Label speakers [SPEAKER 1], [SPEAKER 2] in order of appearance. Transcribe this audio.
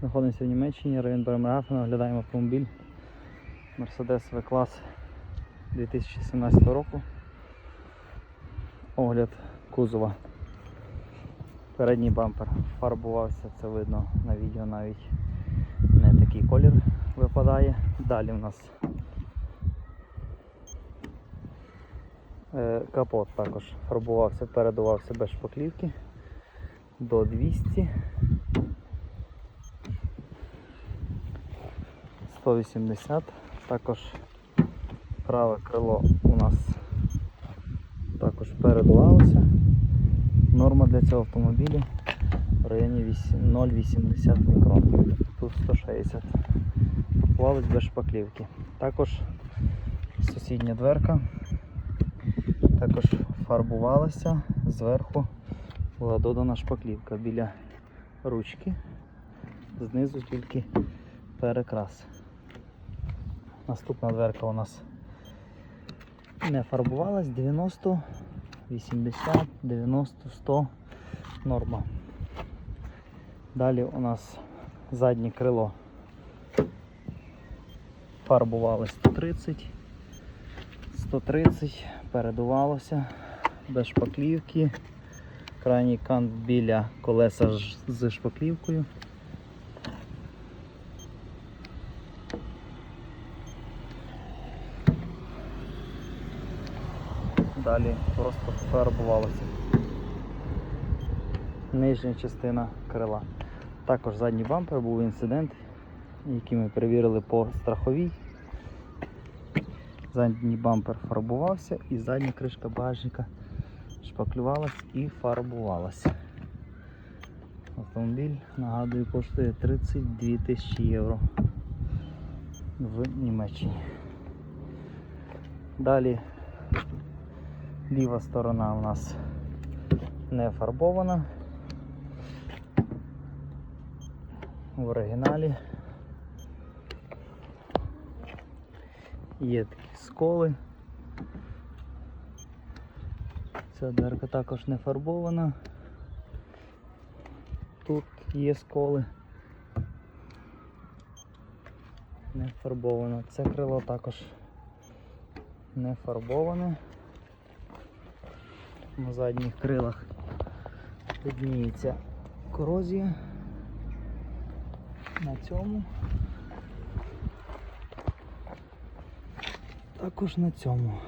[SPEAKER 1] Знаходимося в Німеччині, район Бермегафена, оглядаємо автомобіль Mercedes V-клас 2017 року. Огляд кузова. Передній бампер фарбувався, це видно на відео навіть не такий колір випадає. Далі в нас е, капот також фарбувався, передувався без шпаклівки до 200. 180. Також праве крило у нас також передувалося. Норма для цього автомобіля в районі 0,80 мікрон. Тут 160. Плавець без шпаклівки. Також сусідня дверка також фарбувалася зверху була додана шпаклівка біля ручки, знизу тільки перекрас. Наступна дверка у нас не фарбувалась 90, 80, 90, 100 норма. Далі у нас заднє крило фарбувалось 130, 130, передувалося без шпаклівки. Крайній кант біля колеса з шпаклівкою. Далі просто фарбувалося. Нижня частина крила. Також задній бампер був інцидент, який ми перевірили по страховій. Задній бампер фарбувався і задня кришка багажника шпаклювалась і фарбувалась. Автомобіль, нагадую, коштує 32 тисячі євро в Німеччині. Далі ліва сторона у нас не фарбована. В оригіналі є такі сколи. Ця дверка також не фарбована. Тут є сколи. Не фарбовано. Це крило також не фарбоване. На задніх крилах видніється корозія. На цьому. Також на цьому.